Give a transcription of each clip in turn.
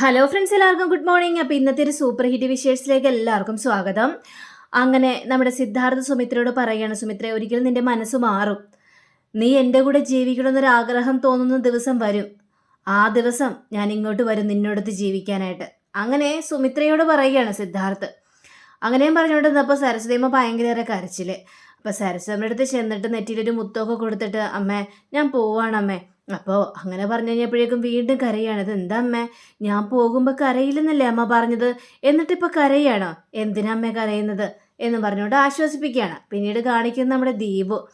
Hello friends എല്ലാവർക്കും good morning അപ്പോൾ ഇന്നത്തെ ഒരു സൂപ്പർ ഹിറ്റ് വിശേഷത്തിലേക്ക് എല്ലാവർക്കും സ്വാഗതം. അങ്ങനെ നമ്മുടെ സിദ്ധാർത്ഥ സുമിത്രയോട് പറയുകയാണ് സുമിത്ര ഒരിക്കലും നിന്റെ മനസ്സ് മാറും. നീ എന്റെ കൂടെ ജീവിക്കണമെന്നൊരു ആഗ്രഹം തോന്നുന്ന ദിവസം വരും. ആ ദിവസം ഞാൻ ഇങ്ങോട്ട് വരും നിന്നോടത്ത് ജീവിക്കാനായിട്ട്. അങ്ങനെ സുമിത്രയോട് പറയുകയാണ് സിദ്ധാർത്ഥ്. അങ്ങനെയും പറഞ്ഞുകൊണ്ടിരുന്നപ്പോൾ സരസ്വതിയമ്മ ഭയങ്കര കരച്ചിൽ. അപ്പോൾ സരസ്വമ്മയുടെ അടുത്ത് ചെന്നിട്ട് നെറ്റിയിലൊരു മുത്തൊക്കെ കൊടുത്തിട്ട് അമ്മേ ഞാൻ പോവാണ് അമ്മേ. അപ്പോൾ അങ്ങനെ പറഞ്ഞു കഴിഞ്ഞപ്പോഴേക്കും വീണ്ടും കരയാണ്. ഇത് എന്താ അമ്മേ? ഞാൻ പോകുമ്പോൾ കരയില്ലെന്നല്ലേ അമ്മ പറഞ്ഞത്? എന്നിട്ടിപ്പോൾ കരയാണോ? എന്തിനാ അമ്മ കരയുന്നത്? എന്ന് പറഞ്ഞുകൊണ്ട് ആശ്വസിപ്പിക്കുകയാണ്. പിന്നീട് കാണിക്കുന്നത് നമ്മുടെ ദീപു.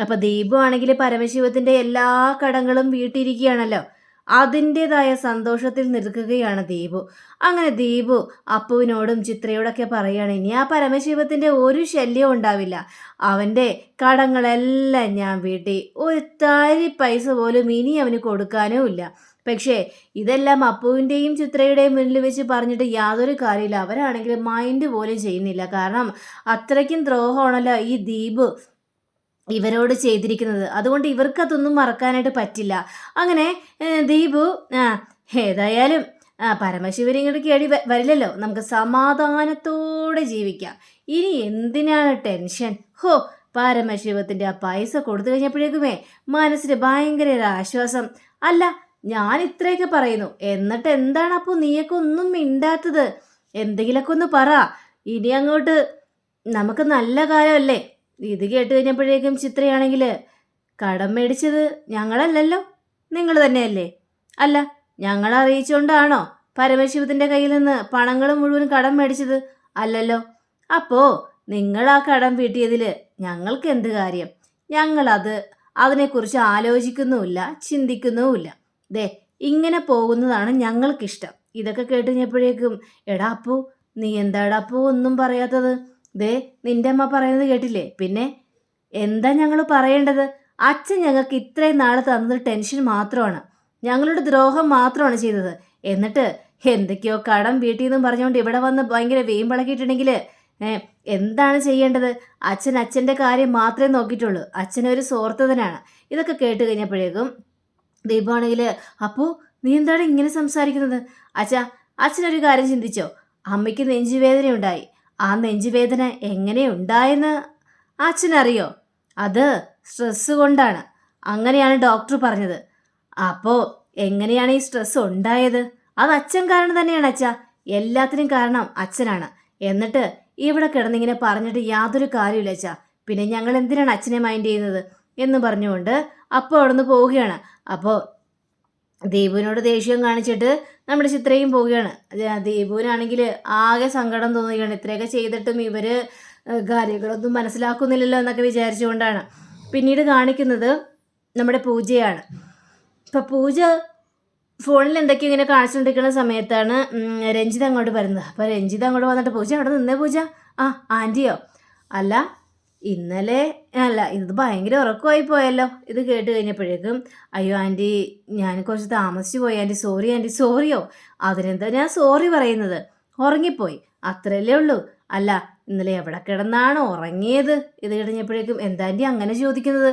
അപ്പോൾ ദീപു ആണെങ്കിൽ പരമശിവത്തിന്റെ എല്ലാ കടങ്ങളും വീട്ടിരിക്കുകയാണല്ലോ. അതിന്റെതായ സന്തോഷത്തിൽ നിൽക്കുകയാണ് ദീപു. അങ്ങനെ ദീപു അപ്പുവിനോടും ചിത്രയോടൊക്കെ പറയുകയാണ് ഇനി ആ പരമശിവത്തിന്റെ ഒരു ശല്യവും ഉണ്ടാവില്ല. അവന്റെ കടങ്ങളെല്ലാം ഞാൻ വീട്ടി. ഒരു താരി പൈസ പോലും ഇനി അവന് കൊടുക്കാനും ഇല്ല. പക്ഷേ ഇതെല്ലാം അപ്പുവിന്റെയും ചിത്രയുടെയും മുന്നിൽ വെച്ച് പറഞ്ഞിട്ട് യാതൊരു കാര്യമില്ല. അവരാണെങ്കിൽ മൈൻഡ് പോലും ചെയ്യുന്നില്ല. കാരണം അത്രയ്ക്കും ദ്രോഹമാണല്ലോ ഈ ദീപ് ഇവരോട് ചെയ്തിരിക്കുന്നത്. അതുകൊണ്ട് ഇവർക്കതൊന്നും മറക്കാനായിട്ട് പറ്റില്ല. അങ്ങനെ ദീപു ഏതായാലും ആ പരമശിവൻ ഇങ്ങോട്ട് കേടി വരില്ലല്ലോ. നമുക്ക് സമാധാനത്തോടെ ജീവിക്കാം. ഇനി എന്തിനാണ് ടെൻഷൻ? ഹോ പരമശിവത്തിന്റെ ആ പൈസ കൊടുത്തു കഴിഞ്ഞപ്പോഴേക്കുമേ മനസ്സിന് ഭയങ്കര ഒരു ആശ്വാസം. അല്ല ഞാൻ ഇത്രയൊക്കെ പറയുന്നു. എന്നിട്ട് എന്താണ് അപ്പോൾ നീയൊക്കെ ഒന്നും മിണ്ടാത്തത്? എന്തെങ്കിലുമൊക്കെ ഒന്ന് പറ. ഇനി അങ്ങോട്ട് നമുക്ക് നല്ല കാലമല്ലേ? ഇത് കേട്ട് കഴിഞ്ഞപ്പോഴേക്കും ചിത്രയാണെങ്കിൽ കടം മേടിച്ചത് ഞങ്ങളല്ലല്ലോ. നിങ്ങൾ തന്നെയല്ലേ. അല്ല ഞങ്ങൾ അറിയിച്ചുകൊണ്ടാണോ പരമശിവത്തിന്റെ കയ്യിൽ നിന്ന് പണങ്ങൾ മുഴുവൻ കടം മേടിച്ചത്? അല്ലല്ലോ. അപ്പോൾ നിങ്ങൾ ആ കടം വീട്ടിയതിൽ ഞങ്ങൾക്ക് എന്ത് കാര്യം? ഞങ്ങളത് അതിനെക്കുറിച്ച് ആലോചിക്കുന്നുമില്ല ചിന്തിക്കുന്നുമില്ല. ദേ ഇങ്ങനെ പോകുന്നതാണ് ഞങ്ങൾക്കിഷ്ടം. ഇതൊക്കെ കേട്ട് കഴിഞ്ഞപ്പോഴേക്കും എടാ അപ്പു നീ എന്താടാ അപ്പു ഒന്നും പറയാത്തത്? ദേ നിന്റെ അമ്മ പറയുന്നത് കേട്ടില്ലേ? പിന്നെ എന്താ ഞങ്ങൾ പറയേണ്ടത്? അച്ഛൻ ഞങ്ങൾക്ക് ഇത്രയും നാൾ തന്നത് ടെൻഷൻ മാത്രമാണ്. ഞങ്ങളുടെ ദ്രോഹം മാത്രമാണ് ചെയ്തത്. എന്നിട്ട് എന്തൊക്കെയോ കടം വീട്ടിൽ നിന്നും പറഞ്ഞുകൊണ്ട് ഇവിടെ വന്ന് ഭയങ്കര വെയും പളക്കിയിട്ടുണ്ടെങ്കിൽ എന്താണ് ചെയ്യേണ്ടത്? അച്ഛൻ അച്ഛന്റെ കാര്യം മാത്രമേ നോക്കിയിട്ടുള്ളൂ. അച്ഛനൊരു സുഹൃത്തുതനാണ് ഇതൊക്കെ കേട്ട് കഴിഞ്ഞപ്പോഴേക്കും ദീപാണെങ്കിൽ അപ്പോൾ നീ എന്താണ് ഇങ്ങനെ സംസാരിക്കുന്നത്? അച്ഛാ അച്ഛനൊരു കാര്യം ചിന്തിച്ചോ. അമ്മയ്ക്ക് നെഞ്ചുവേദന ഉണ്ടായി ആ നെഞ്ചുവേദന എങ്ങനെ ഉണ്ടായെന്ന് അച്ഛനറിയോ? അത് സ്ട്രെസ് കൊണ്ടാണ്. അങ്ങനെയാണ് ഡോക്ടർ പറഞ്ഞത്. അപ്പോൾ എങ്ങനെയാണ് ഈ സ്ട്രെസ് ഉണ്ടായത്? അത് അച്ഛൻ കാരണം തന്നെയാണ് അച്ഛ. എല്ലാത്തിനും കാരണം അച്ഛനാണ്. എന്നിട്ട് ഇവിടെ കിടന്നിങ്ങനെ പറഞ്ഞിട്ട് യാതൊരു കാര്യമില്ല അച്ഛ. പിന്നെ ഞങ്ങൾ എന്തിനാണ് അച്ഛനെ മൈൻഡ് ചെയ്യുന്നത് എന്ന് പറഞ്ഞുകൊണ്ട് അപ്പോൾ അവിടെ നിന്ന് പോവുകയാണ്. അപ്പോൾ ദീപുവിനോട് ദേഷ്യം കാണിച്ചിട്ട് നമ്മുടെ ചിത്രയും പോവുകയാണ്. ദീപുവിനാണെങ്കിൽ ആകെ സങ്കടം തോന്നുകയാണ്. ഇത്രയൊക്കെ ചെയ്തിട്ടും ഇവർ കാര്യങ്ങളൊന്നും മനസ്സിലാക്കുന്നില്ലല്ലോ എന്നൊക്കെ വിചാരിച്ചുകൊണ്ടാണ്. പിന്നീട് കാണിക്കുന്നത് നമ്മുടെ പൂജയാണ്. ഇപ്പം പൂജ ഫോണിൽ എന്തൊക്കെയോ ഇങ്ങനെ കാണിച്ചുകൊണ്ടിരിക്കുന്ന സമയത്താണ് രഞ്ജിത അങ്ങോട്ട് വരുന്നത്. അപ്പോൾ രഞ്ജിത് അങ്ങോട്ട് വന്നിട്ട് പൂജ അവിടെ നിന്നേ പൂജ? ആ ആന്റിയോ? അല്ല ഇന്നലെ അല്ല ഇത് ഭയങ്കര ഉറക്കമായി പോയല്ലോ. ഇത് കേട്ട് കഴിഞ്ഞപ്പോഴേക്കും അയ്യോ ആന്റി ഞാൻ കുറച്ച് താമസിച്ചു പോയി ആന്റി സോറി ആന്റി സോറിയോ? അതിനെന്താ ഞാൻ സോറി പറയുന്നത്? ഉറങ്ങിപ്പോയി. അത്രയല്ലേ ഉള്ളൂ. അല്ല ഇന്നലെ എവിടെ കിടന്നാണ് ഉറങ്ങിയത്? ഇത് കഴിഞ്ഞപ്പോഴേക്കും എന്താ ആന്റി അങ്ങനെ ചോദിക്കുന്നത്?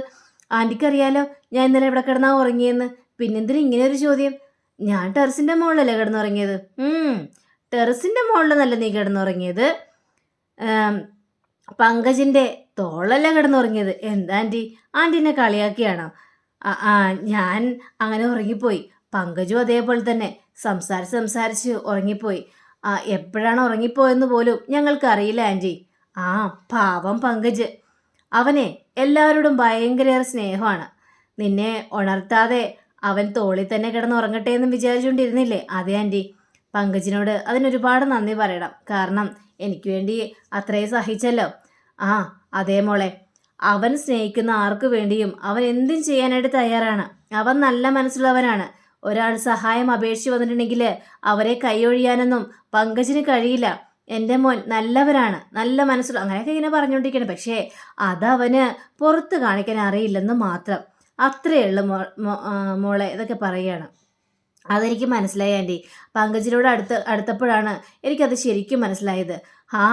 ആന്റിക്ക് അറിയാലോ ഞാൻ ഇന്നലെ എവിടെ കിടന്നാ ഉറങ്ങിയെന്ന്? പിന്നെന്തിനും ഇങ്ങനെ ഒരു ചോദ്യം? ഞാൻ ടെറസിന്റെ മുകളിലല്ലേ കിടന്നുറങ്ങിയത്? ടെറസിന്റെ മുകളിലെന്നല്ല നീ കിടന്നുറങ്ങിയത്? പങ്കജിന്റെ തോളല്ല കിടന്നുറങ്ങിയത്? എന്താ ആന്റി ആന്റിനെ കളിയാക്കിയാണോ? ആ ഞാൻ അങ്ങനെ ഉറങ്ങിപ്പോയി. പങ്കജും അതേപോലെ തന്നെ. സംസാരിച്ച് സംസാരിച്ച് ഉറങ്ങിപ്പോയി. ആ എപ്പോഴാണ് ഉറങ്ങിപ്പോയെന്ന് പോലും ഞങ്ങൾക്ക് അറിയില്ല ആന്റി ആ പാവം പങ്കജ്. അവനെ എല്ലാവരോടും ഭയങ്കര സ്നേഹമാണ്. നിന്നെ ഉണർത്താതെ അവൻ തോളിൽ തന്നെ കിടന്ന് ഉറങ്ങട്ടെ എന്ന് വിചാരിച്ചുകൊണ്ടിരുന്നില്ലേ? അതെ ആന്റി പങ്കജിനോട് അതിനൊരുപാട് നന്ദി പറയണം. കാരണം എനിക്ക് വേണ്ടി അത്രയും സഹിച്ചല്ലോ. ആ അതേ മോളെ. അവൻ സ്നേഹിക്കുന്ന ആർക്കു വേണ്ടിയും അവൻ എന്തും ചെയ്യാനായിട്ട് തയ്യാറാണ്. അവൻ നല്ല മനസ്സുള്ളവനാണ്. ഒരാൾ സഹായം അപേക്ഷിച്ച് വന്നിട്ടുണ്ടെങ്കിൽ അവരെ കൈയൊഴിയാനൊന്നും പങ്കജിന് കഴിയില്ല. എന്റെ മോൻ നല്ലവരാണ്. നല്ല മനസ്സുള്ള അങ്ങനെയൊക്കെ ഇങ്ങനെ പറഞ്ഞുകൊണ്ടിരിക്കണം പക്ഷേ അതവന് പുറത്ത് കാണിക്കാൻ അറിയില്ലെന്ന് മാത്രം. അത്രയേ ഉള്ളൂ മോളെ ഇതൊക്കെ പറയുകയാണ്. അതെനിക്ക് മനസ്സിലായി ആന്റി. പങ്കജിനോട് അടുത്ത് അടുത്തപ്പോഴാണ് എനിക്കത് ശരിക്കും മനസ്സിലായത്. ആ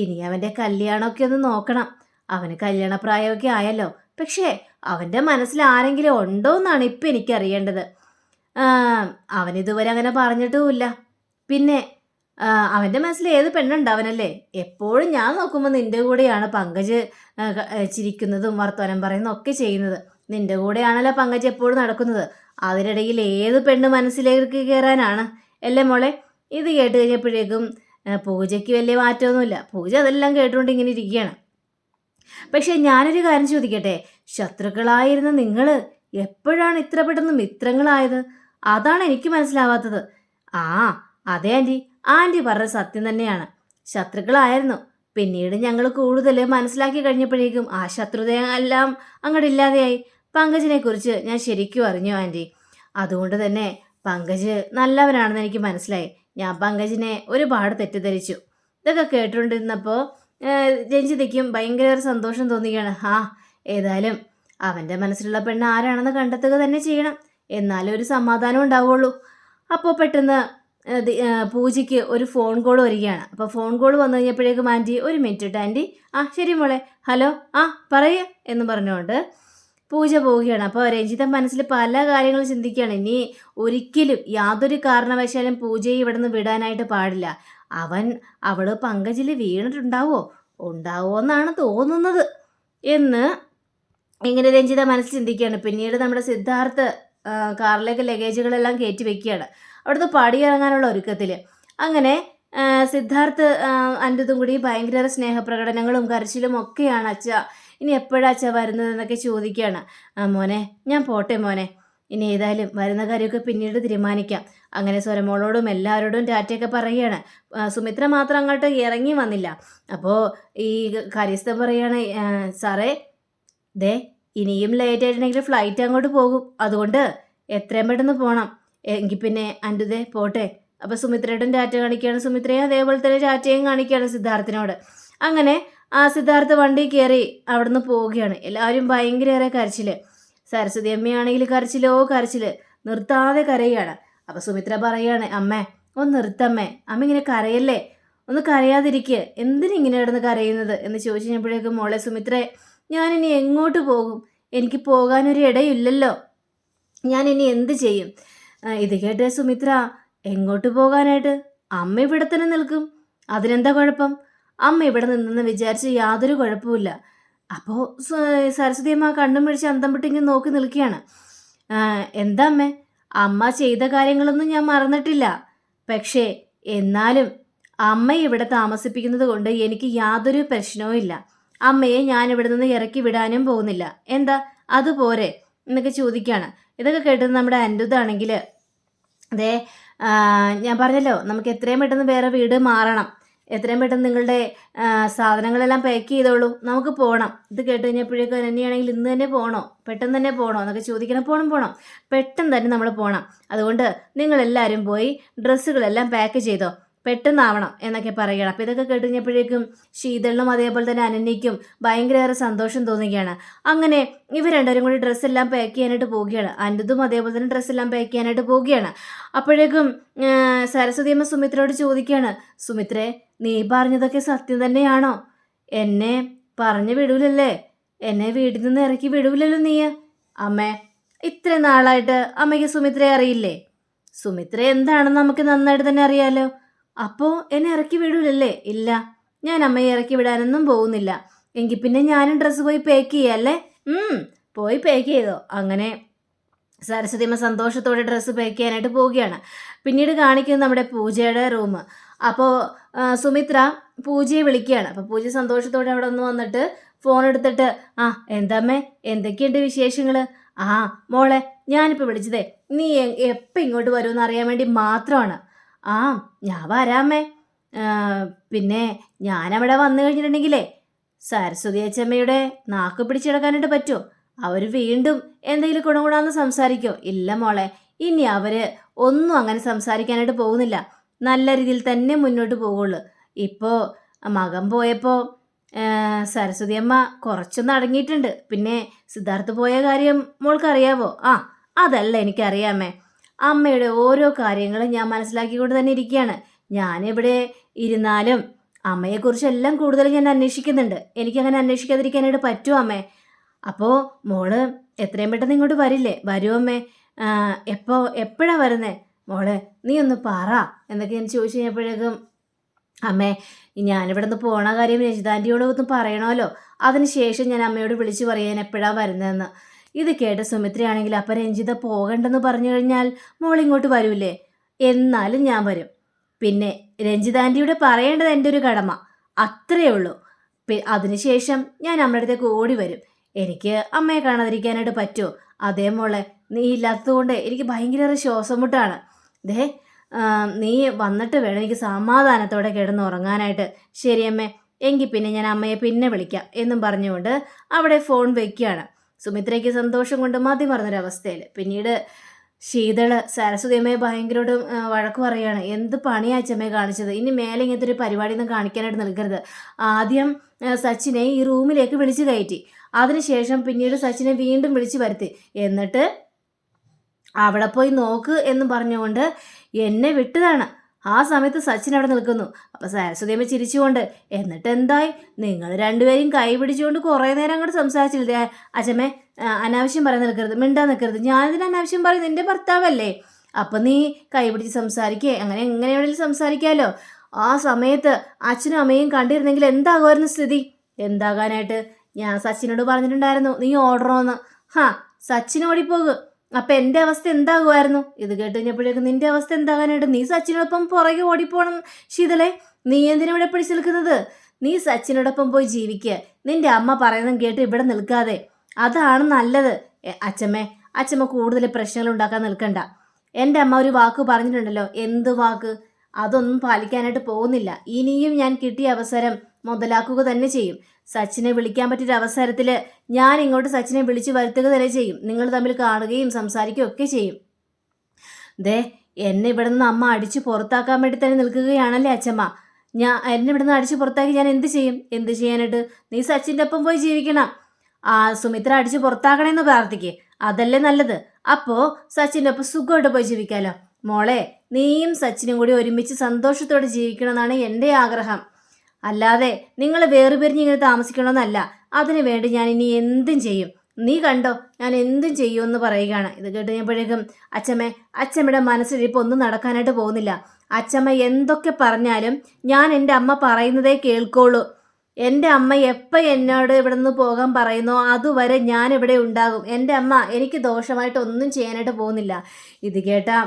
ഇനി അവന്റെ കല്യാണമൊക്കെ ഒന്ന് നോക്കണം. അവന് കല്യാണപ്രായമൊക്കെ ആയല്ലോ. പക്ഷേ അവന്റെ മനസ്സിൽ ആരെങ്കിലും ഉണ്ടോ എന്നാണ് ഇപ്പം എനിക്കറിയേണ്ടത്. ഇതുവരെ അങ്ങനെ പറഞ്ഞിട്ടുമില്ല. പിന്നെ അവന്റെ മനസ്സിൽ ഏത് പെണ്ണുണ്ടാവനല്ലേ എപ്പോഴും ഞാൻ നോക്കുമ്പോൾ നിന്റെ കൂടെയാണ് പങ്കജ് ചിരിക്കുന്നതും വർത്തമാനം പറയുന്നതും ഒക്കെ ചെയ്യുന്നത്. നിന്റെ കൂടെയാണല്ലോ പങ്കജ് എപ്പോഴും നടക്കുന്നത്. അതിനിടയിൽ ഏത് പെണ്ണ് മനസ്സിലേക്ക് കയറാനാണ്? അല്ലേ മോളെ? ഇത് കേട്ട് കഴിഞ്ഞപ്പോഴേക്കും പൂജയ്ക്ക് വലിയ മാറ്റമൊന്നുമില്ല. പൂജ അതെല്ലാം കേട്ടുകൊണ്ട് ഇങ്ങനെ ഇരിക്കുകയാണ്. പക്ഷെ ഞാനൊരു കാര്യം ചോദിക്കട്ടെ? ശത്രുക്കളായിരുന്ന നിങ്ങൾ എപ്പോഴാണ് ഇത്ര പെട്ടെന്ന് മിത്രങ്ങളായത്? അതാണ് എനിക്ക് മനസ്സിലാവാത്തത്. ആ അതെ ആന്റി. ആന്റി പറഞ്ഞ സത്യം തന്നെയാണ്. ശത്രുക്കളായിരുന്നു. പിന്നീട് ഞങ്ങൾ കൂടുതൽ മനസ്സിലാക്കി കഴിഞ്ഞപ്പോഴേക്കും ആ ശത്രുതയെല്ലാം അങ്ങോട്ട് ഇല്ലാതെയായി. പങ്കജിനെ കുറിച്ച് ഞാൻ ശരിക്കും അറിഞ്ഞു ആന്റി. അതുകൊണ്ട് തന്നെ പങ്കജ് നല്ലവനാണെന്ന് എനിക്ക് മനസ്സിലായി. ഞാൻ പങ്കജിനെ ഒരുപാട് തെറ്റിദ്ധരിച്ചു. ഇതൊക്കെ കേട്ടുകൊണ്ടിരുന്നപ്പോൾ രഞ്ജിതയ്ക്കും ഭയങ്കര സന്തോഷം തോന്നുകയാണ് ആ ഏതായാലും അവന്റെ മനസ്സിലുള്ള പെണ്ണ് ആരാണെന്ന് കണ്ടെത്തുക തന്നെ ചെയ്യണം. എന്നാലും ഒരു സമാധാനം ഉണ്ടാവുള്ളൂ. അപ്പോൾ പെട്ടെന്ന് പൂജയ്ക്ക് ഒരു ഫോൺ കോൾ വരികയാണ്. അപ്പോൾ ഫോൺ കോൾ വന്നു കഴിഞ്ഞപ്പോഴേക്കും ആന്റി ഒരു മിനിറ്റ് ഇട്ട് ആന്റി ആ ശരി മോളെ. ഹലോ ആ പറയേ എന്ന് പറഞ്ഞുകൊണ്ട് പൂജ പോവുകയാണ്. അപ്പോൾ രഞ്ജിത മനസ്സിൽ പല കാര്യങ്ങളും ചിന്തിക്കുകയാണ്. ഇനി ഒരിക്കലും യാതൊരു കാരണവശാലും പൂജയെ ഇവിടെ നിന്ന് വിടാനായിട്ട് പാടില്ല. അവൻ അവൾ പങ്കജിൽ വീണിട്ടുണ്ടാവോ? ഉണ്ടാവോ എന്നാണ് തോന്നുന്നത് എന്ന് ഇങ്ങനെ രഞ്ജിത മനസ്സിൽ ചിന്തിക്കുകയാണ്. പിന്നീട് നമ്മുടെ സിദ്ധാർത്ഥ് കാറിലേക്ക് ലഗേജുകളെല്ലാം കയറ്റി വെക്കുകയാണ്. അവിടുന്ന് പടിയിറങ്ങാനുള്ള ഒരുക്കത്തിൽ അങ്ങനെ സിദ്ധാർത്ഥ് അന്റെതും കൂടി ഭയങ്കര സ്നേഹപ്രകടനങ്ങളും കരച്ചിലും ഒക്കെയാണ് അച്ഛ ഇനി എപ്പോഴാ അച്ഛ വരുന്നതെന്നൊക്കെ ചോദിക്കുകയാണ്. ആ മോനെ ഞാൻ പോട്ടെ മോനെ. ഇനി ഏതായാലും വരുന്ന കാര്യമൊക്കെ പിന്നീട് തീരുമാനിക്കാം. അങ്ങനെ സ്വരമോളോടും എല്ലാവരോടും ടാറ്റയൊക്കെ പറയുകയാണ്. സുമിത്ര മാത്രം അങ്ങോട്ട് ഇറങ്ങി വന്നില്ല. അപ്പോൾ ഈ കാര്യസ്ഥൻ പറയാണ് "ആ, സാറേ ദേ ഇനിയും ലേറ്റ് ആയിട്ടുണ്ടെങ്കിൽ ഫ്ലൈറ്റ് അങ്ങോട്ട് പോകും. അതുകൊണ്ട് എത്രയും പെട്ടെന്ന് പോകണം എങ്കിൽ പിന്നെ അന്റുതേ പോട്ടെ. അപ്പോൾ സുമിത്രയുടെ ടാറ്റ കാണിക്കുകയാണ്. സുമിത്രയും അതേപോലെ തന്നെ ടാറ്റയും കാണിക്കുകയാണ് സിദ്ധാർത്ഥിനോട്. അങ്ങനെ ആ സിദ്ധാർത്ഥ വണ്ടി കയറി അവിടുന്ന് പോവുകയാണ്. എല്ലാവരും ഭയങ്കരയേറെ കരച്ചിൽ. സരസ്വതി അമ്മയാണെങ്കിൽ കരച്ചിലോ കരച്ചിൽ നിർത്താതെ കരയുകയാണ് അപ്പോൾ സുമിത്ര പറയാണ് അമ്മേ ഒന്ന് നിർത്തമ്മേ. അമ്മ ഇങ്ങനെ കരയല്ലേ? ഒന്ന് കരയാതിരിക്കുക എന്തിനിങ്ങനെ കിടന്ന് കരയുന്നത്? എന്ന് ചോദിച്ചു കഴിഞ്ഞപ്പോഴേക്കും മോളെ സുമിത്രേ ഇനി എങ്ങോട്ട് പോകും? എനിക്ക് പോകാനൊരു ഇടയില്ലല്ലോ. ഞാൻ ഇനി എന്ത് ചെയ്യും? ഇത് കേട്ട് സുമിത്ര എങ്ങോട്ട് പോകാനായിട്ട്? അമ്മ ഇവിടെ തന്നെ നിൽക്കും. അതിനെന്താ കുഴപ്പം? അമ്മ ഇവിടെ നിന്നെന്ന് വിചാരിച്ച് യാതൊരു കുഴപ്പമില്ല അപ്പോൾ സരസ്വതി അമ്മ കണ്ണും പിടിച്ച് അന്തം വിട്ടിങ്ങനെ നോക്കി നിൽക്കുകയാണ്. എന്താ അമ്മേ? അമ്മ ചെയ്ത കാര്യങ്ങളൊന്നും ഞാൻ മറന്നിട്ടില്ല. പക്ഷേ എന്നാലും അമ്മ ഇവിടെ താമസിപ്പിക്കുന്നത് കൊണ്ട് എനിക്ക് യാതൊരു പ്രശ്നവും ഇല്ല. അമ്മയെ ഞാൻ ഇവിടെ നിന്ന് ഇറക്കി വിടാനും പോകുന്നില്ല. എന്താ? അതുപോരെ എന്നൊക്കെ ചോദിക്കുകയാണ്. ഇതൊക്കെ കേട്ടത് നമ്മുടെ അൻഡുതാണെങ്കിൽ അതെ ഞാൻ പറഞ്ഞല്ലോ നമുക്ക് എത്രയും പെട്ടെന്ന് വേറെ വീട് മാറണം. എത്രയും പെട്ടെന്ന് നിങ്ങളുടെ സാധനങ്ങളെല്ലാം പാക്ക് ചെയ്തോളൂ. നമുക്ക് പോകണം ഇത് കേട്ട് കഴിഞ്ഞപ്പോഴേക്കും തന്നെയാണെങ്കിൽ ഇന്ന് തന്നെ പോകണോ പെട്ടെന്ന് തന്നെ പോകണോ എന്നൊക്കെ ചോദിക്കണം. പോകണം പോകണം പെട്ടെന്ന് തന്നെ നമ്മൾ പോകണം അതുകൊണ്ട് നിങ്ങളെല്ലാവരും പോയി ഡ്രസ്സുകളെല്ലാം പാക്ക് ചെയ്തോ. പെട്ടെന്നാവണം എന്നൊക്കെ പറയുകയാണ്. അപ്പോൾ ഇതൊക്കെ കേട്ട് കഴിഞ്ഞപ്പോഴേക്കും ശീതളിനും അതേപോലെ തന്നെ അനന്യയ്ക്കും ഭയങ്കരയേറെ സന്തോഷം തോന്നുകയാണ്. അങ്ങനെ ഇവർ രണ്ടുപേരും കൂടി ഡ്രസ്സെല്ലാം പാക്ക് ചെയ്യാനായിട്ട് പോവുകയാണ്. അനുദും അതേപോലെ തന്നെ ഡ്രസ്സെല്ലാം പാക്ക് ചെയ്യാനായിട്ട് പോവുകയാണ്. അപ്പോഴേക്കും സരസ്വതി അമ്മ സുമിത്രയോട് ചോദിക്കുകയാണ് സുമിത്രേ നീ പറഞ്ഞതൊക്കെ സത്യം തന്നെയാണോ? എന്നെ പറഞ്ഞു വിടൂലല്ലേ? എന്നെ വീട്ടിൽ നിന്ന് ഇറക്കി വിടൂലല്ലോ നീ? അമ്മേ ഇത്ര നാളായിട്ട് അമ്മയ്ക്ക് സുമിത്രയെ അറിയില്ലേ? സുമിത്ര എന്താണെന്ന് നമുക്ക് നന്നായിട്ട് തന്നെ അറിയാലോ? അപ്പോൾ എന്നെ ഇറക്കി വിടൂലല്ലേ? ഇല്ല. ഞാൻ അമ്മയെ ഇറക്കി വിടാനൊന്നും പോകുന്നില്ല. എങ്കിൽ പിന്നെ ഞാനും ഡ്രസ്സ് പോയി പാക്ക് ചെയ്യല്ലേ? പോയി പാക്ക് ചെയ്തോ. അങ്ങനെ സരസ്വതിമ്മ സന്തോഷത്തോടെ ഡ്രസ്സ് പാക്ക് ചെയ്യാനായിട്ട് പോവുകയാണ്. പിന്നീട് കാണിക്കുന്നത് നമ്മുടെ പൂജയുടെ റൂം അപ്പോൾ സുമിത്ര പൂജയെ വിളിക്കുകയാണ്. അപ്പോൾ പൂജ സന്തോഷത്തോടെ അവിടെ ഒന്ന് വന്നിട്ട് ഫോൺ എടുത്തിട്ട് ആ എന്താമ്മേ? എന്തൊക്കെയുണ്ട് വിശേഷങ്ങൾ ആ മോളെ ഞാനിപ്പോൾ വിളിച്ചതേ നീ എപ്പോൾ ഇങ്ങോട്ട് വരുമെന്ന് അറിയാൻ വേണ്ടി മാത്രമാണ്. ആ ഞാൻ വരാമേ പിന്നെ ഞാനവിടെ വന്നു കഴിഞ്ഞിട്ടുണ്ടെങ്കിലേ സരസ്വതി അച്ചമ്മയുടെ നാക്ക് പിടിച്ചെടുക്കാനായിട്ട് പറ്റുമോ അവർ വീണ്ടും എന്തെങ്കിലും ഗുണഗുണാന്ന് സംസാരിക്കോ? ഇല്ല മോളെ. ഇനി അവർ ഒന്നും അങ്ങനെ സംസാരിക്കാനായിട്ട് പോകുന്നില്ല. നല്ല രീതിയിൽ തന്നെ മുന്നോട്ട് പോകുള്ളൂ ഇപ്പോൾ മകൻ പോയപ്പോൾ സരസ്വതി അമ്മ കുറച്ചൊന്ന് അടങ്ങിയിട്ടുണ്ട്. പിന്നെ സിദ്ധാർത്ഥ് പോയ കാര്യം മോൾക്കറിയാവോ? ആ അതല്ല എനിക്കറിയാമേ അമ്മയുടെ ഓരോ കാര്യങ്ങളും ഞാൻ മനസ്സിലാക്കിക്കൊണ്ട് തന്നെ ഇരിക്കുകയാണ്. ഞാനിവിടെ ഇരുന്നാലും അമ്മയെക്കുറിച്ചെല്ലാം കൂടുതൽ ഞാൻ അന്വേഷിക്കുന്നുണ്ട്. എനിക്കങ്ങനെ അന്വേഷിക്കാതിരിക്കാനായിട്ട് പറ്റുമോ അമ്മേ? അപ്പോൾ മോൾ എത്രയും പെട്ടെന്ന് ഇങ്ങോട്ട് വരില്ലേ? വരൂ അമ്മേ. എപ്പോൾ എപ്പോഴാണ് വരുന്നത് മോളെ നീ ഒന്ന് പറ എന്നൊക്കെ ഞാൻ ചോദിച്ചു കഴിഞ്ഞപ്പോഴേക്കും അമ്മേ ഞാനിവിടെ നിന്ന് പോണ കാര്യം രജിതാന്റിയോട് ഒന്ന് പറയണമല്ലോ. അതിനുശേഷം ഞാൻ അമ്മയോട് വിളിച്ചു പറയാൻ എപ്പോഴാണ് വരുന്നതെന്ന്. ഇത് കേട്ട സുമിത്രയാണെങ്കിൽ അപ്പം രഞ്ജിത പോകണ്ടെന്ന് പറഞ്ഞു കഴിഞ്ഞാൽ മോളിങ്ങോട്ട് വരൂലേ? എന്നാലും ഞാൻ വരും. പിന്നെ രഞ്ജിതാന്റിയുടെ പറയേണ്ടത് എന്റെ ഒരു കടമ. അത്രയേ ഉള്ളൂ. അതിനുശേഷം ഞാൻ അമ്മയുടെ അടുത്തേക്ക് ഓടി വരും. എനിക്ക് അമ്മയെ കാണാതിരിക്കാനായിട്ട് പറ്റുമോ? അതേ മോളെ നീ ഇല്ലാത്തതുകൊണ്ട് എനിക്ക് ഭയങ്കര ശ്വാസം മുട്ടാണ് ദേ നീ വന്നിട്ട് വേണം എനിക്ക് സമാധാനത്തോടെ കിടന്ന് ഉറങ്ങാനായിട്ട്. ശരിയമ്മേ എങ്കിൽ പിന്നെ ഞാൻ അമ്മയെ പിന്നെ വിളിക്കാം എന്നും പറഞ്ഞുകൊണ്ട് അവിടെ ഫോൺ വെക്കുകയാണ്. സുമിത്രയ്ക്ക് സന്തോഷം കൊണ്ട് മതി മറന്നൊരവസ്ഥയിൽ പിന്നീട് ശീതൾ സരസ്വതി അമ്മയെ ഭയങ്കരോട് വഴക്ക് പറയാണ് എന്ത് പണിയാ അച്ഛമ്മയെ കാണിച്ചത്? ഇനി മേലെ ഇങ്ങനത്തെ ഒരു പരിപാടിയൊന്നും കാണിക്കാനായിട്ട് നിൽക്കരുത്. ആദ്യം സച്ചിനെ ഈ റൂമിലേക്ക് വിളിച്ചു കയറ്റി. അതിനുശേഷം പിന്നീട് സച്ചിനെ വീണ്ടും വിളിച്ചു വരുത്തി. എന്നിട്ട് അവിടെ പോയി നോക്ക് എന്ന് പറഞ്ഞുകൊണ്ട് എന്നെ വിട്ടതാണ്. ആ സമയത്ത് സച്ചിൻ അവിടെ നിൽക്കുന്നു. അപ്പൊ സരസ്വതിയമ്മ ചിരിച്ചുകൊണ്ട് എന്നിട്ട് എന്തായി നിങ്ങൾ രണ്ടുപേരും കൈ പിടിച്ചുകൊണ്ട് കുറേ നേരം അങ്ങോട്ട് സംസാരിച്ചില്ലേ? അച്ഛമ്മേ അനാവശ്യം പറയാൻ നിൽക്കരുത് മിണ്ടാൻ നിൽക്കരുത്. ഞാനിതിന് അനാവശ്യം പറയും നിന്റെ ഭർത്താവല്ലേ? അപ്പൊ നീ കൈ പിടിച്ച് സംസാരിക്കേ? അങ്ങനെ എങ്ങനെ വേണമെങ്കിലും സംസാരിക്കാമല്ലോ ആ സമയത്ത് അച്ഛനും അമ്മയും കണ്ടിരുന്നെങ്കിൽ എന്താകുമായിരുന്നു സ്ഥിതി? എന്താകാനായിട്ട്? ഞാൻ സച്ചിനോട് പറഞ്ഞിട്ടുണ്ടായിരുന്നു നീ ഓർഡറോന്ന് ഹാ സച്ചിൻ ഓടിപ്പോകും. അപ്പൊ എന്റെ അവസ്ഥ എന്താകുമായിരുന്നു? ഇത് കേട്ട് കഴിഞ്ഞപ്പോഴേക്കും നിന്റെ അവസ്ഥ എന്താകാനായിട്ട്? നീ സച്ചിനോടൊപ്പം പുറകെ ഓടിപ്പോണം ശീതലെ. നീ എന്തിനാ ഇവിടെ പിടിച്ചു നിൽക്കുന്നത്? നീ സച്ചിനോടൊപ്പം പോയി ജീവിക്കുക നിന്റെ അമ്മ പറയുന്നതും കേട്ട് ഇവിടെ നിൽക്കാതെ. അതാണ് നല്ലത്. അച്ഛമ്മേ അച്ഛമ്മ കൂടുതൽ പ്രശ്നങ്ങൾ ഉണ്ടാക്കാൻ നിൽക്കണ്ട. എന്റെ അമ്മ ഒരു വാക്ക് പറഞ്ഞിട്ടുണ്ടല്ലോ. എന്ത് വാക്ക്? അതൊന്നും പാലിക്കാനായിട്ട് പോകുന്നില്ല. ഇനിയും ഞാൻ കിട്ടിയ അവസരം മുതലാക്കുക തന്നെ ചെയ്യും. സച്ചിനെ വിളിക്കാൻ പറ്റിയ അവസരത്തിൽ ഞാൻ ഇങ്ങോട്ട് സച്ചിനെ വിളിച്ച് വരുത്തുക തന്നെ ചെയ്യും. നിങ്ങൾ തമ്മിൽ കാണുകയും സംസാരിക്കുകയും ഒക്കെ ചെയ്യും. ദേ എന്നെ ഇവിടെ നിന്ന് അമ്മ അടിച്ചു പുറത്താക്കാൻ വേണ്ടി തന്നെ നിൽക്കുകയാണല്ലേ അച്ഛമ്മ ഞാൻ എന്നെ ഇവിടെ നിന്ന് അടിച്ചു പുറത്താക്കി ഞാൻ എന്ത് ചെയ്യും? എന്ത് ചെയ്യാനായിട്ട്? നീ സച്ചിന്റെ ഒപ്പം പോയി ജീവിക്കണം. ആ സുമിത്ര അടിച്ചു പുറത്താക്കണമെന്ന് പ്രാർത്ഥിക്കേ. അതല്ലേ നല്ലത്. അപ്പോൾ സച്ചിന്റെ ഒപ്പം സുഖമായിട്ട് പോയി ജീവിക്കാലോ. മോളെ നീയും സച്ചിനും കൂടി ഒരുമിച്ച് സന്തോഷത്തോടെ ജീവിക്കണമെന്നാണ് എന്റെ ആഗ്രഹം. അല്ലാതെ നിങ്ങൾ വേറുപിരിഞ്ഞ് ഇങ്ങനെ താമസിക്കണമെന്നല്ല. അതിനു വേണ്ടി ഞാൻ ഇനി എന്തും ചെയ്യും. നീ കണ്ടോ? ഞാൻ എന്തും ചെയ്യുമെന്ന് പറയുകയാണ്. ഇത് കേട്ട് കഴിഞ്ഞപ്പോഴേക്കും അച്ഛമ്മേ അച്ഛമ്മയുടെ മനസ്സിൽ ഇപ്പോൾ ഒന്നും നടക്കാനായിട്ട് പോകുന്നില്ല. അച്ഛമ്മ എന്തൊക്കെ പറഞ്ഞാലും ഞാൻ എന്റെ അമ്മ പറയുന്നതേ കേൾക്കുള്ളൂ. എന്റെ അമ്മ എപ്പോൾ എന്നോട് ഇവിടെ നിന്ന് പോകാൻ പറയുന്നോ അതുവരെ ഞാൻ ഇവിടെ ഉണ്ടാകും. എന്റെ അമ്മ എനിക്ക് ദോഷമായിട്ട് ഒന്നും ചെയ്യാനായിട്ട് പോകുന്നില്ല. ഇത് കേട്ടാ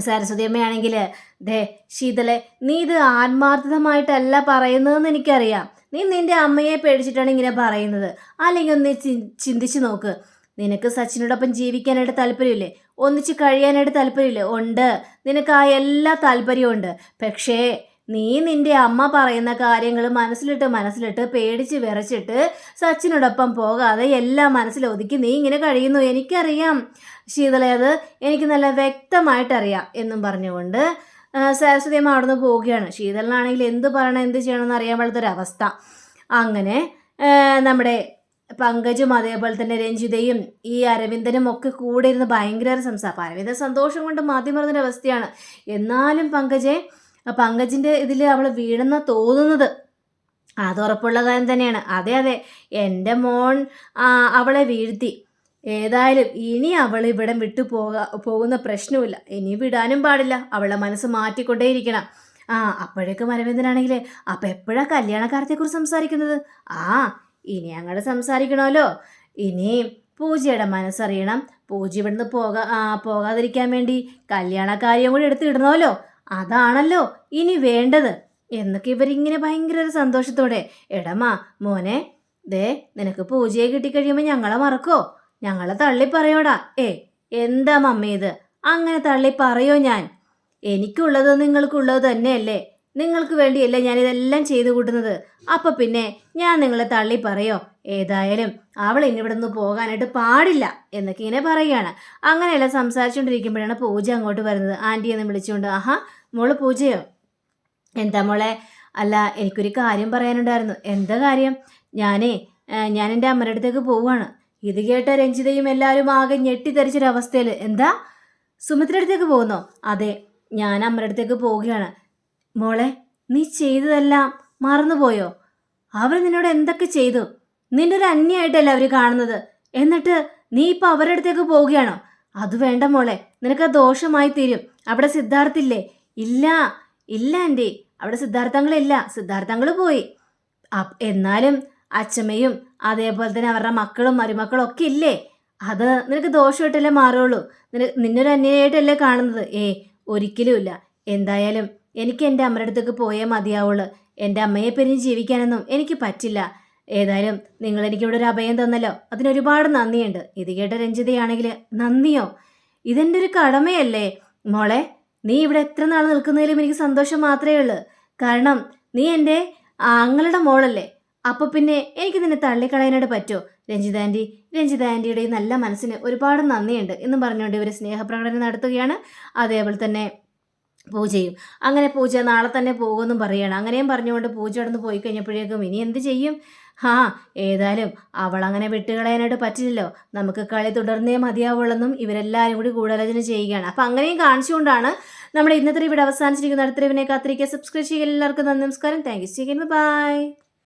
സരസ്വതി അമ്മയാണെങ്കിൽ ദേ ശീതളെ നീ ഇത് ആത്മാർത്ഥമായിട്ടല്ല പറയുന്നതെന്ന് എനിക്കറിയാം. നീ നിന്റെ അമ്മയെ പേടിച്ചിട്ടാണ് ഇങ്ങനെ പറയുന്നത്. അല്ലെങ്കിൽ ഒന്ന് ചിന്തിച്ച് നോക്ക്. നിനക്ക് സച്ചിനോടൊപ്പം ജീവിക്കാനായിട്ട് താല്പര്യമില്ലേ? ഒന്നിച്ച് കഴിയാനായിട്ട് താല്പര്യമില്ലേ? ഉണ്ട്. നിനക്ക് ആ എല്ലാ താല്പര്യവും ഉണ്ട്. പക്ഷേ നീ നിന്റെ അമ്മ പറയുന്ന കാര്യങ്ങൾ മനസ്സിലിട്ട് മനസ്സിലിട്ട് പേടിച്ച് വിറച്ചിട്ട് സച്ചിനോടൊപ്പം പോകാതെ എല്ലാം മനസ്സിൽ ഒതുക്കി നീ ഇങ്ങനെ കഴിയുന്നു എനിക്കറിയാം. ശീതള അത് എനിക്ക് നല്ല വ്യക്തമായിട്ടറിയാം എന്നും പറഞ്ഞുകൊണ്ട് സരസ്വതിയമ്മ സരസ്വതി അമ്മ അവിടെ നിന്ന് പോവുകയാണ്. ശീതളനാണെങ്കിൽ എന്ത് പറയണം എന്ത് ചെയ്യണമെന്ന് അറിയാൻ പാടാത്തൊരവസ്ഥ അങ്ങനെ നമ്മുടെ പങ്കജും അതേപോലെ തന്നെ രഞ്ജിതയും ഈ അരവിന്ദനും ഒക്കെ കൂടെ ഇരുന്ന് ഭയങ്കര സംസാരം. അരവിന്ദൻ സന്തോഷം കൊണ്ട് മാറ്റി അവസ്ഥയാണ് എന്നാലും പങ്കജെ പങ്കജിന്റെ ഇതിൽ അവൾ വീഴുന്ന തോന്നുന്നത്. അത് ഉറപ്പുള്ള കാര്യം തന്നെയാണ്. അതെ അതെ. എന്റെ മോൻ അവളെ വീഴ്ത്തി. ഏതായാലും ഇനി അവൾ ഇവിടെ വിട്ടു പോകാ പോകുന്ന പ്രശ്നമില്ല ഇനി വിടാനും പാടില്ല. അവളുടെ മനസ്സ് മാറ്റിക്കൊണ്ടേയിരിക്കണം. ആ അപ്പോഴേക്കും അരവിന്ദനാണെങ്കിൽ അപ്പം എപ്പോഴാണ് കല്യാണക്കാരത്തെക്കുറിച്ച് സംസാരിക്കുന്നത്? ആ ഇനി അങ്ങോട്ട് സംസാരിക്കണമല്ലോ. ഇനി പൂജയുടെ മനസ്സറിയണം. പൂജ ഇവിടുന്ന് പോകാ പോകാതിരിക്കാൻ വേണ്ടി കല്യാണക്കാര്യം കൂടി എടുത്തിടണമല്ലോ. അതാണല്ലോ ഇനി വേണ്ടത്. എന്നൊക്കെ ഇവരിങ്ങനെ ഭയങ്കര ഒരു സന്തോഷത്തോടെ എടമാ മോനെ ദേ നിനക്ക് പൂജയെ കിട്ടിക്കഴിയുമ്പോൾ ഞങ്ങളെ മറക്കോ? ഞങ്ങളെ തള്ളി പറയോടാ. ഏ എന്താ മമ്മി ഇത്? അങ്ങനെ തള്ളി പറയോ ഞാൻ? എനിക്കുള്ളത് നിങ്ങൾക്കുള്ളത് തന്നെയല്ലേ. നിങ്ങൾക്ക് വേണ്ടിയല്ലേ ഞാൻ ഇതെല്ലാം ചെയ്തു കൂട്ടുന്നത്. അപ്പൊ പിന്നെ ഞാൻ നിങ്ങളെ തള്ളി പറയോ? ഏതായാലും അവൾ ഇനി ഇവിടെ നിന്ന് പോകാനായിട്ട് പാടില്ല. എന്നൊക്കെ ഇങ്ങനെ പറയുകയാണ് അങ്ങനെയല്ല സംസാരിച്ചുകൊണ്ടിരിക്കുമ്പോഴാണ് പൂജ അങ്ങോട്ട് വരുന്നത്. ആന്റി വിളിച്ചുകൊണ്ട് ആഹാ മോൾ പൂജയോ? എന്താ മോളെ? അല്ല എനിക്കൊരു കാര്യം പറയാനുണ്ടായിരുന്നു. എന്താ കാര്യം? ഞാനേ ഞാൻ എന്റെ അമ്മയുടെ അടുത്തേക്ക് പോവുകയാണ്. ഇത് കേട്ട രഞ്ജിതയും എല്ലാവരും ആകെ ഞെട്ടിത്തെറിച്ചൊരവസ്ഥയിൽ എന്താ? സുമിത്രയുടെ അടുത്തേക്ക് പോകുന്നോ? അതെ ഞാൻ അമ്മയുടെ അടുത്തേക്ക് പോവുകയാണ്. മോളെ നീ ചെയ്തതെല്ലാം മറന്നുപോയോ? അവർ നിന്നോട് എന്തൊക്കെ ചെയ്തു? നിന്റെ ഒരു അന്യായിട്ടല്ല അവർ കാണുന്നത്? എന്നിട്ട് നീ ഇപ്പോൾ അവരുടെ അടുത്തേക്ക് പോവുകയാണോ? അത് വേണ്ട മോളെ നിനക്ക് ദോഷമായി തീരും. അവിടെ സിദ്ധാർത്ഥില്ലേ? ഇല്ല ഇല്ല ആന്റി. അവിടെ സിദ്ധാർത്ഥങ്ങളില്ല. സിദ്ധാർത്ഥങ്ങൾ പോയി. എന്നാലും അച്ഛമ്മയും അതേപോലെ തന്നെ അവരുടെ മക്കളും മരുമക്കളും ഒക്കെ ഇല്ലേ? അത് നിനക്ക് ദോഷമായിട്ടല്ലേ മാറുള്ളൂ? നിന നിന്നൊരു അന്യനായിട്ടല്ലേ കാണുന്നത്? ഏ ഒരിക്കലുമില്ല എന്തായാലും എനിക്ക് എന്റെ അമ്മയുടെ അടുത്തേക്ക് പോയേ മതിയാവുള്ളൂ. എന്റെ അമ്മയെ പിരിഞ്ഞ് ജീവിക്കാനൊന്നും എനിക്ക് പറ്റില്ല. ഏതായാലും നിങ്ങൾ എനിക്കിവിടെ ഒരു അഭയം തന്നല്ലോ. അതിനൊരുപാട് നന്ദിയുണ്ട്. ഇത് കേട്ട രഞ്ജിതയാണെങ്കിൽ നന്ദിയോ? ഇതെന്റെ ഒരു കടമയല്ലേ? മോളെ നീ ഇവിടെ എത്ര നാൾ നിൽക്കുന്നതിലും എനിക്ക് സന്തോഷം മാത്രമേ ഉള്ളൂ. കാരണം നീ എന്റെ ആങ്ങളുടെ മോളല്ലേ. അപ്പൊ പിന്നെ എനിക്ക് നിന്നെ തള്ളിക്കളയാനായിട്ട് പറ്റുമോ രഞ്ജിത ആന്റി രഞ്ജിത ആന്റിയുടെ ഈ നല്ല മനസ്സിന് ഒരുപാട് നന്ദിയുണ്ട് എന്ന് പറഞ്ഞുകൊണ്ട് ഇവർ സ്നേഹപ്രകടനം നടത്തുകയാണ്. അതേപോലെ തന്നെ പൂജയും. അങ്ങനെ പൂജ നാളെ തന്നെ പോകുമെന്നും പറയുകയാണ്. അങ്ങനെയും പറഞ്ഞുകൊണ്ട് പൂജ അവിടെ പോയി കഴിഞ്ഞപ്പോഴേക്കും ഇനി എന്ത് ചെയ്യും? ഹാ ഏതായാലും അവൾ അങ്ങനെ വിട്ടുകളയാനായിട്ട് പറ്റില്ലല്ലോ. നമുക്ക് കളി തുടർന്നേ മതിയാവുള്ളെന്നും ഇവരെല്ലാവരും കൂടി ഗൂഢാലോചന ചെയ്യുകയാണ്. അപ്പം അങ്ങനെയും കാണിച്ചുകൊണ്ടാണ് നമ്മുടെ ഇന്നത്തെ ഇവിടെ അവസാനിച്ചിരിക്കുന്ന അടുത്ത ഇവനെ കാത്തിരിക്കുക. സബ്സ്ക്രൈബ് ചെയ്യുക. എല്ലാവർക്കും നന്ദി നമസ്കാരം. Thank you by